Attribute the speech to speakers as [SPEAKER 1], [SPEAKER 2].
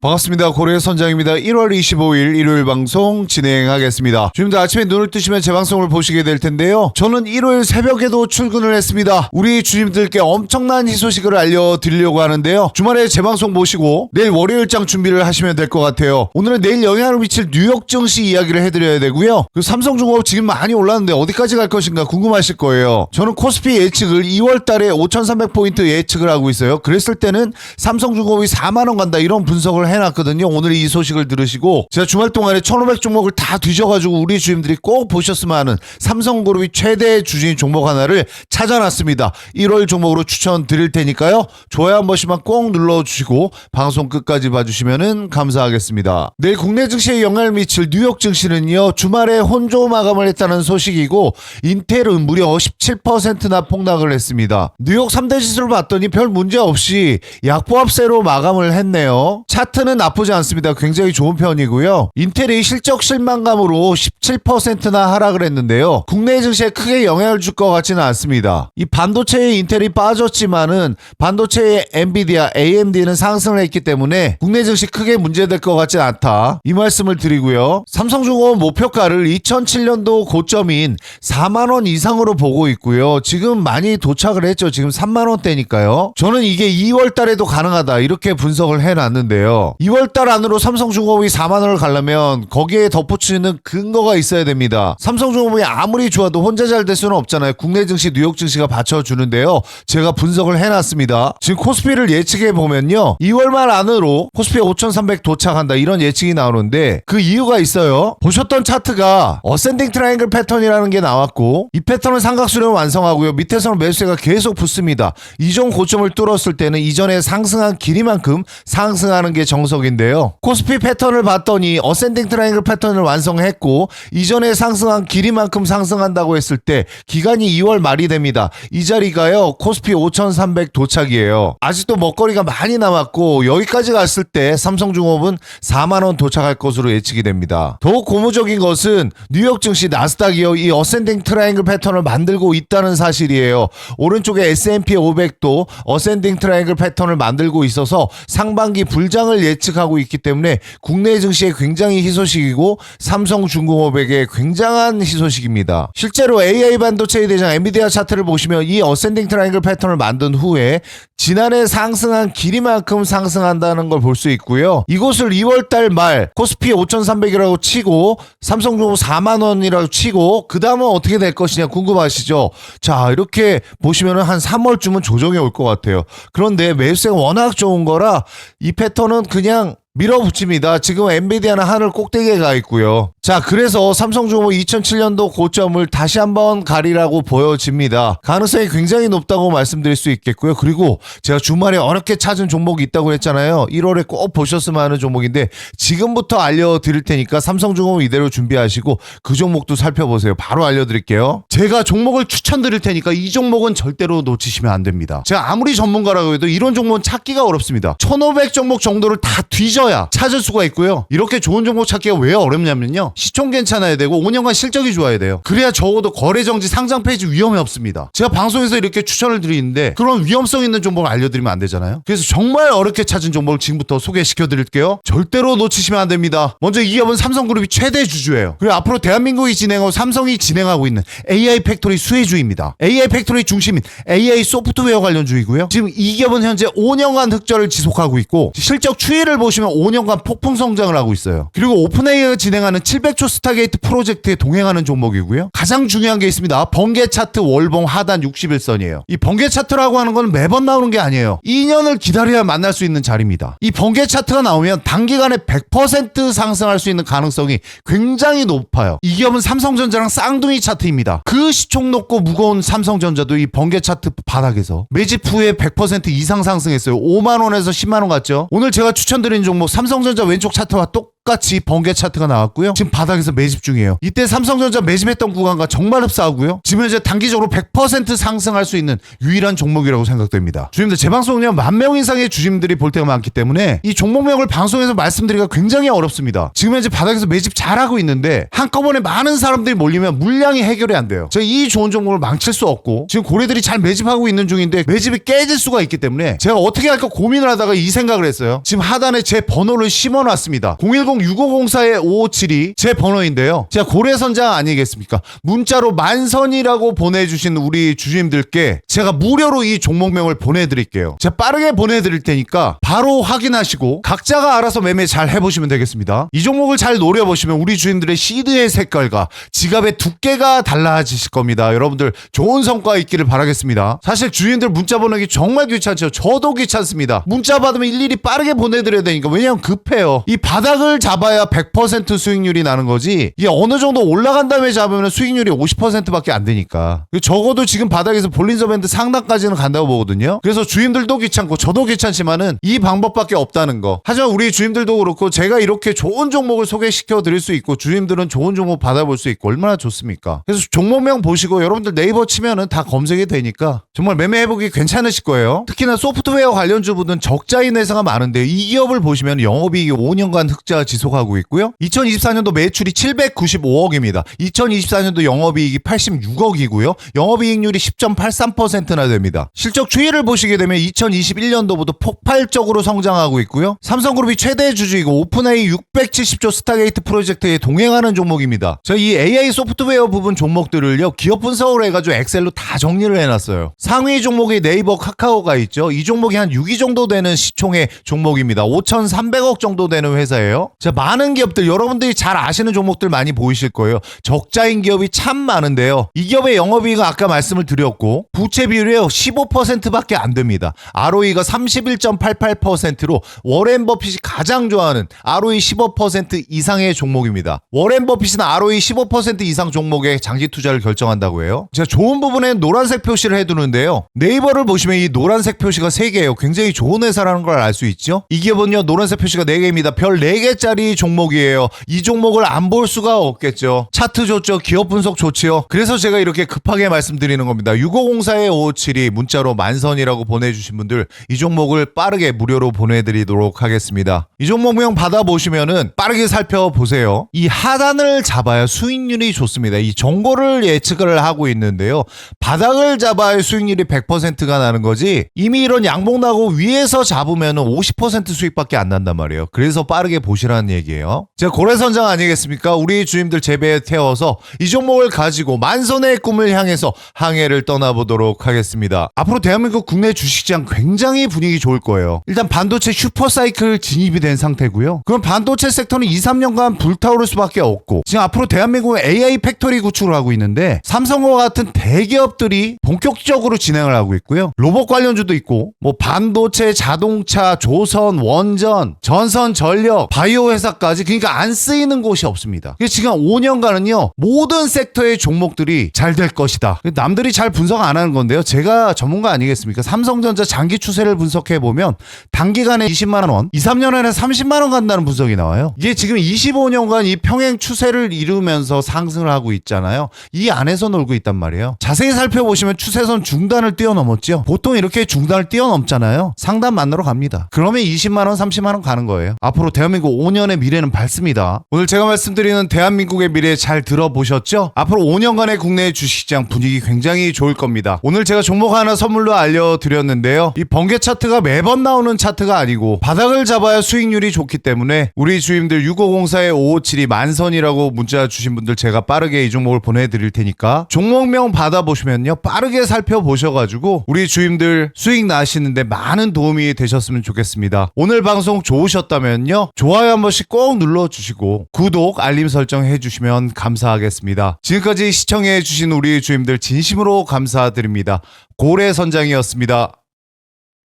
[SPEAKER 1] 반갑습니다. 고래 선장입니다. 1월 25일 일요일 방송 진행하겠습니다. 지금도 아침에 눈을 뜨시면 제 방송을 보시게 될 텐데요. 저는 일요일 새벽에도 출근을 했습니다. 우리 주님들께 엄청난 희소식을 알려드리려고 하는데요. 주말에 제 방송 보시고 내일 월요일장 준비를 하시면 될 것 같아요. 오늘은 내일 영향을 미칠 뉴욕 증시 이야기를 해드려야 되고요. 그 삼성중공업 지금 많이 올랐는데 어디까지 갈 것인가 궁금하실 거예요. 저는 코스피 예측을 2월 달에 5,300포인트 예측을 하고 있어요. 그랬을 때는 삼성중공업이 4만원 간다 이런 분석을 해놨거든요. 오늘 이 소식을 들으시고 제가 주말 동안에 1,500 종목을 다 뒤져가지고 우리 주임들이 꼭 보셨으면 하는 삼성그룹이 최대 주진 종목 하나를 찾아놨습니다. 1월 종목으로 추천드릴 테니까요. 좋아요 한 번씩만 꼭 눌러주시고 방송 끝까지 봐주시면 감사하겠습니다. 내일 국내 증시에 영향을 미칠 뉴욕 증시는요. 주말에 혼조 마감을 했다는 소식이고 인텔은 무려 17%나 폭락을 했습니다. 뉴욕 3대 지수를 봤더니 별 문제 없이 약보합세로 마감을 했네요. 차트 는 나쁘지 않습니다. 굉장히 좋은 편이고요. 인텔이 실적 실망감으로 17%나 하락을 했는데요. 국내 증시에 크게 영향을 줄 것 같지는 않습니다. 이 반도체에 인텔이 빠졌지만은 반도체의 엔비디아, AMD는 상승을 했기 때문에 국내 증시 크게 문제될 것 같지 않다. 이 말씀을 드리고요. 삼성중공업 목표가를 2007년도 고점인 4만 원 이상으로 보고 있고요. 지금 많이 도착을 했죠. 지금 3만 원대니까요. 저는 이게 2월 달에도 가능하다. 이렇게 분석을 해 놨는데요. 2월 달 안으로 삼성중공업이 4만 원을 가려면 거기에 덧붙이는 근거가 있어야 됩니다. 삼성중공업이 아무리 좋아도 혼자 잘 될 수는 없잖아요. 국내 증시, 뉴욕 증시가 받쳐주는데요. 제가 분석을 해놨습니다. 지금 코스피를 예측해 보면요. 2월 말 안으로 코스피 5,300 도착한다. 이런 예측이 나오는데 그 이유가 있어요. 보셨던 차트가 어센딩 트라이앵글 패턴이라는 게 나왔고 이 패턴은 삼각수렴 완성하고요. 밑에서는 매수세가 계속 붙습니다. 이전 고점을 뚫었을 때는 이전에 상승한 길이만큼 상승하는 게 정 석인데요. 코스피 패턴을 봤더니 어센딩 트라이앵글 패턴을 완성했고 이전에 상승한 길이만큼 상승한다고 했을 때 기간이 2월 말이 됩니다. 이 자리가요. 코스피 5,300 도착이에요. 아직도 먹거리가 많이 남았고 여기까지 갔을 때 삼성중업은 4만 원 도착할 것으로 예측이 됩니다. 더욱 고무적인 것은 뉴욕 증시 나스닥이요. 이 어센딩 트라이앵글 패턴을 만들고 있다는 사실이에요. 오른쪽에 S&P 500도 어센딩 트라이앵글 패턴을 만들고 있어서 상반기 불장을 예측하고 있기 때문에 국내 증시에 굉장히 희소식이고 삼성중공업에게 굉장한 희소식입니다. 실제로 AI 반도체의 대장 엔비디아 차트를 보시면 이 어센딩 트라이앵글 패턴을 만든 후에 지난해 상승한 길이만큼 상승한다는 걸 볼 수 있고요. 이곳을 2월 달 말 코스피 5,300이라고 치고 삼성중공 4만 원이라고 치고 그 다음은 어떻게 될 것이냐 궁금하시죠? 자 이렇게 보시면은 한 3월쯤은 조정이 올 것 같아요. 그런데 매수세가 워낙 좋은 거라 이 패턴은 그냥 밀어붙입니다. 지금 엔비디아는 하늘 꼭대기에 가 있고요. 자, 그래서 삼성중공업 2007년도 고점을 다시 한번 가리라고 보여집니다. 가능성이 굉장히 높다고 말씀드릴 수 있겠고요. 그리고 제가 주말에 어렵게 찾은 종목이 있다고 했잖아요. 1월에 꼭 보셨으면 하는 종목인데 지금부터 알려드릴 테니까 삼성중공업 이대로 준비하시고 그 종목도 살펴보세요. 바로 알려드릴게요. 제가 종목을 추천드릴 테니까 이 종목은 절대로 놓치시면 안 됩니다. 제가 아무리 전문가라고 해도 이런 종목은 찾기가 어렵습니다. 1500 종목 정도를 다 뒤져야 찾을 수가 있고요. 이렇게 좋은 종목 찾기가 왜 어렵냐면요. 시총 괜찮아야 되고 5년간 실적이 좋아야 돼요. 그래야 적어도 거래정지 상장 페이지 위험이 없습니다. 제가 방송에서 이렇게 추천을 드리는데 그런 위험성 있는 종목을 알려드리면 안 되잖아요. 그래서 정말 어렵게 찾은 종목을 지금부터 소개시켜 드릴게요. 절대로 놓치시면 안 됩니다. 먼저 이 기업은 삼성그룹이 최대 주주예요. 그리고 앞으로 대한민국이 진행하고 삼성이 진행하고 있는 AI 팩토리 수혜주입니다. AI 팩토리 중심인 AI 소프트웨어 관련주이고요. 지금 이 기업은 현재 5년간 흑자를 지속하고 있고 실적 추이를 보시면 5년간 폭풍 성장을 하고 있어요. 그리고 오픈AI가 진행하는 700조 스타게이트 프로젝트에 동행하는 종목이고요. 가장 중요한 게 있습니다. 번개 차트 월봉 하단 61선이에요. 이 번개 차트라고 하는 건 매번 나오는 게 아니에요. 2년을 기다려야 만날 수 있는 자리입니다. 이 번개 차트가 나오면 단기간에 100% 상승할 수 있는 가능성이 굉장히 높아요. 이 기업은 삼성전자랑 쌍둥이 차트입니다. 그 시총 높고 무거운 삼성전자도 이 번개 차트 바닥에서 매집 후에 100% 이상 상승했어요. 5만 원에서 10만 원 갔죠. 오늘 제가 추천드린 종목 삼성전자 왼쪽 차트와 똑 똑같이 번개 차트가 나왔고요. 지금 바닥에서 매집 중이에요. 이때 삼성전자 매집했던 구간과 정말 흡사하고요. 지금 현재 단기적으로 100% 상승할 수 있는 유일한 종목이라고 생각됩니다. 주님들 제 방송은요 만 명 이상의 주님들이 볼 때가 많기 때문에 이 종목명을 방송에서 말씀드리기가 굉장히 어렵습니다. 지금 현재 바닥에서 매집 잘하고 있는데 한꺼번에 많은 사람들이 몰리면 물량이 해결이 안 돼요. 제가 이 좋은 종목을 망칠 수 없고 지금 고래들이 잘 매집하고 있는 중인데 매집이 깨질 수가 있기 때문에 제가 어떻게 할까 고민을 하다가 이 생각을 했어요. 지금 하단에 제 번호를 심어놨습니다. 010-6504-5572 제 번호인데요. 제가 고래선장 아니겠습니까? 문자로 만선이라고 보내주신 우리 주주님들께 제가 무료로 이 종목명을 보내드릴게요. 제가 빠르게 보내드릴 테니까 바로 확인하시고 각자가 알아서 매매 잘 해보시면 되겠습니다. 이 종목을 잘 노려보시면 우리 주인들의 시드의 색깔과 지갑의 두께가 달라지실 겁니다. 여러분들 좋은 성과 있기를 바라겠습니다. 사실 주인들 문자 보내기 정말 귀찮죠. 저도 귀찮습니다. 문자 받으면 일일이 빠르게 보내드려야 되니까 왜냐면 급해요. 이 바닥을 잡아야 100% 수익률이 나는 거지 이게 어느 정도 올라간 다음에 잡으면 수익률이 50%밖에 안 되니까 적어도 지금 바닥에서 볼린저 밴드 상단까지는 간다고 보거든요. 그래서 주인들도 귀찮고 저도 귀찮지만은 이 방법밖에 없다는 거. 하지만 우리 주인들도 그렇고 제가 이렇게 좋은 종목을 소개시켜 드릴 수 있고 주인들은 좋은 종목 받아볼 수 있고 얼마나 좋습니까? 그래서 종목명 보시고 여러분들 네이버 치면은 다 검색이 되니까 정말 매매해보기 괜찮으실 거예요. 특히나 소프트웨어 관련주분은 적자인 회사가 많은데 이 기업을 보시면 영업이익이 5년간 흑자 지속하고 있고요. 2024년도 매출이 795억입니다. 2024년도 영업이익이 86억이고요. 영업이익률이 10.83%나 됩니다. 실적 추이를 보시게 되면 2021년도부터 폭발적으로 성장하고 있고요. 삼성그룹이 최대 주주이고 오픈AI 670조 스타게이트 프로젝트에 동행하는 종목입니다. 저희 이 AI 소프트웨어 부분 종목들을요 기업 분석을 해가지고 엑셀로 다 정리를 해놨어요. 상위 종목이 네이버 카카오가 있죠. 이 종목이 한 6위 정도 되는 시총의 종목입니다. 5,300억 정도 되는 회사예요. 자 많은 기업들 여러분들이 잘 아시는 종목들 많이 보이실 거예요. 적자인 기업이 참 많은데요. 이 기업의 영업이익은 아까 말씀을 드렸고 부채 비율이요 15%밖에 안 됩니다. ROE가 31.88%로 워렌 버핏이 가장 좋아하는 ROE 15% 이상의 종목입니다. 워렌 버핏은 ROE 15% 이상 종목에 장기 투자를 결정한다고 해요. 제가 좋은 부분에 노란색 표시를 해 두는데요. 네이버를 보시면 이 노란색 표시가 3개예요. 굉장히 좋은 회사라는 걸 알 수 있죠. 이 기업은요 노란색 표시가 4개입니다. 별 4개짜리 종목이에요. 이 종목을 안 볼 수가 없겠죠. 차트 좋죠. 기업 분석 좋지요. 그래서 제가 이렇게 급하게 말씀드리는 겁니다. 6504-5572 문자로 만선이라고 보내주신 분들 이 종목을 빠르게 무료로 보내드리도록 하겠습니다. 이 종목명 받아보시면은 빠르게 살펴보세요. 이 하단을 잡아야 수익률이 좋습니다. 이 정보를 예측을 하고 있는데요. 바닥을 잡아야 수익률이 100%가 나는 거지 이미 이런 양봉 나고 위에서 잡으면은 50% 수익밖에 안 난단 말이에요. 그래서 빠르게 보시라 는 얘기예요. 제가 고래선장 아니겠습니까? 우리 주님들 재배에 태워서 이 종목을 가지고 만선의 꿈을 향해서 항해를 떠나보도록 하겠습니다. 앞으로 대한민국 국내 주식시장 굉장히 분위기 좋을 거예요. 일단 반도체 슈퍼사이클 진입이 된 상태고요. 그럼 반도체 섹터는 2, 3년간 불타오를 수밖에 없고 지금 앞으로 대한민국은 AI 팩토리 구축을 하고 있는데 삼성과 같은 대기업들이 본격적으로 진행을 하고 있고요. 로봇 관련주도 있고 뭐 반도체, 자동차, 조선, 원전, 전선, 전력, 바이오 회사까지 그러니까 안 쓰이는 곳이 없습니다. 지금 5년간은요 모든 섹터의 종목들이 잘 될 것이다. 남들이 잘 분석 안 하는 건데요. 제가 전문가 아니겠습니까? 삼성전자 장기 추세를 분석해 보면 단기간에 20만 원, 2, 3년 안에 30만 원 간다는 분석이 나와요. 이게 지금 25년간 이 평행 추세를 이루면서 상승을 하고 있잖아요. 이 안에서 놀고 있단 말이에요. 자세히 살펴보시면 추세선 중단을 뛰어넘었죠. 보통 이렇게 중단을 뛰어넘잖아요. 상단 만나러 갑니다. 그러면 20만 원, 30만 원 가는 거예요. 앞으로 대한민국 5년 의 미래는 밝습니다. 오늘 제가 말씀드리는 대한민국의 미래 잘 들어보셨죠? 앞으로 5년간의 국내 주식시장 분위기 굉장히 좋을 겁니다. 오늘 제가 종목 하나 선물로 알려드렸는데요. 이 번개 차트가 매번 나오는 차트가 아니고 바닥을 잡아야 수익률이 좋기 때문에 우리 주임들 6504에 5572 만선이라고 문자 주신 분들 제가 빠르게 이 종목을 보내드릴 테니까 종목명 받아보시면요. 빠르게 살펴보셔가지고 우리 주임들 수익 나시는데 많은 도움이 되셨으면 좋겠습니다. 오늘 방송 좋으셨다면요. 좋아요 한 번씩 꼭 눌러주시고 구독, 알림 설정 해주시면 감사하겠습니다. 지금까지 시청해주신 우리 주임들 진심으로 감사드립니다. 고래 선장이었습니다.